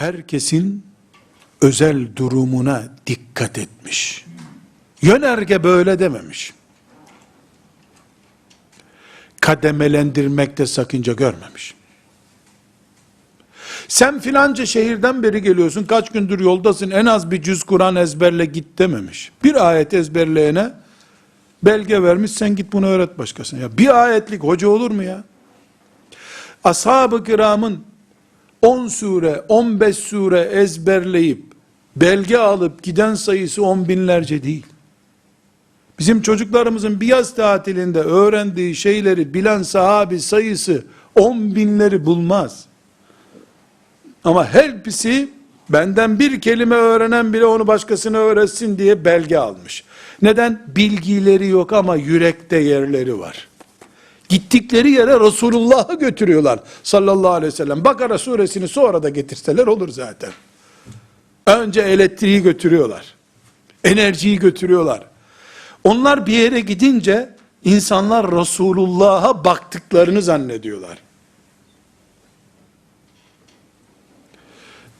herkesin özel durumuna dikkat etmiş. Yönerge böyle dememiş. Kademelendirmekte sakınca görmemiş. Sen filanca şehirden beri geliyorsun, kaç gündür yoldasın, en az bir cüz Kur'an ezberle git dememiş. Bir ayet ezberleyene belge vermiş, sen git bunu öğret başkasına. Ya bir ayetlik hoca olur mu ya? Ashab-ı kiramın 10 sure, 15 sure ezberleyip, belge alıp giden sayısı on binlerce değil. Bizim çocuklarımızın bir yaz tatilinde öğrendiği şeyleri bilen sahabi sayısı on binleri bulmaz. Ama hepsi benden bir kelime öğrenen bile onu başkasına öğretsin diye belge almış. Neden? Bilgileri yok ama yürekte yerleri var. Gittikleri yere Resulullah'ı götürüyorlar sallallahu aleyhi ve sellem. Bakara suresini sonra da getirseler olur zaten. Önce elektriği götürüyorlar. Enerjiyi götürüyorlar. Onlar bir yere gidince insanlar Resulullah'a baktıklarını zannediyorlar.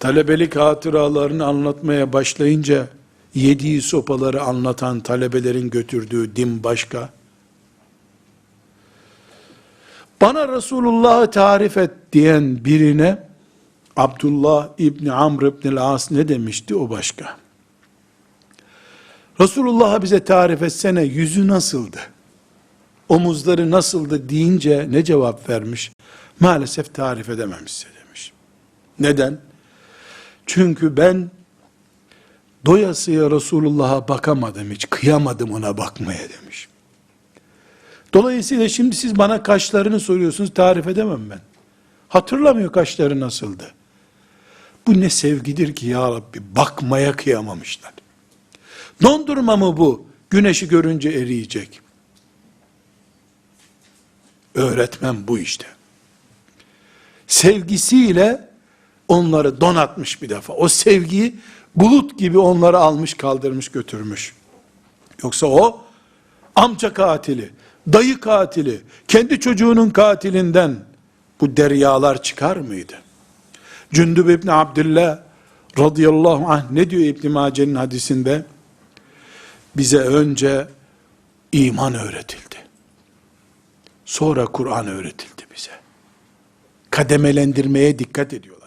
Talebelik hatıralarını anlatmaya başlayınca yediği sopaları anlatan talebelerin götürdüğü din başka. Bana Resulullah'ı tarif et diyen birine Abdullah İbni Amr İbni As ne demişti o başka. Resulullah'ı bize tarif etsene yüzü nasıldı? Omuzları nasıldı deyince ne cevap vermiş? Maalesef tarif edemem size demiş. Neden? Çünkü ben doyasıya Resulullah'a bakamadım hiç, kıyamadım ona bakmaya demiş. Dolayısıyla şimdi siz bana kaşlarını soruyorsunuz, tarif edemem ben. Hatırlamıyor kaşları nasıldı. Bu ne sevgidir ki ya Rabbi, bakmaya kıyamamışlar. Dondurma mı bu? Güneşi görünce eriyecek. Öğretmen bu işte. Sevgisiyle onları donatmış bir defa. O sevgiyi bulut gibi onları almış kaldırmış götürmüş. Yoksa o amca katili, dayı katili, kendi çocuğunun katilinden bu deryalar çıkar mıydı? Cündüb İbni Abdullah radıyallahu anh ne diyor İbn Mace'nin hadisinde? Bize önce iman öğretildi. Sonra Kur'an öğretildi bize. Kademelendirmeye dikkat ediyorlar.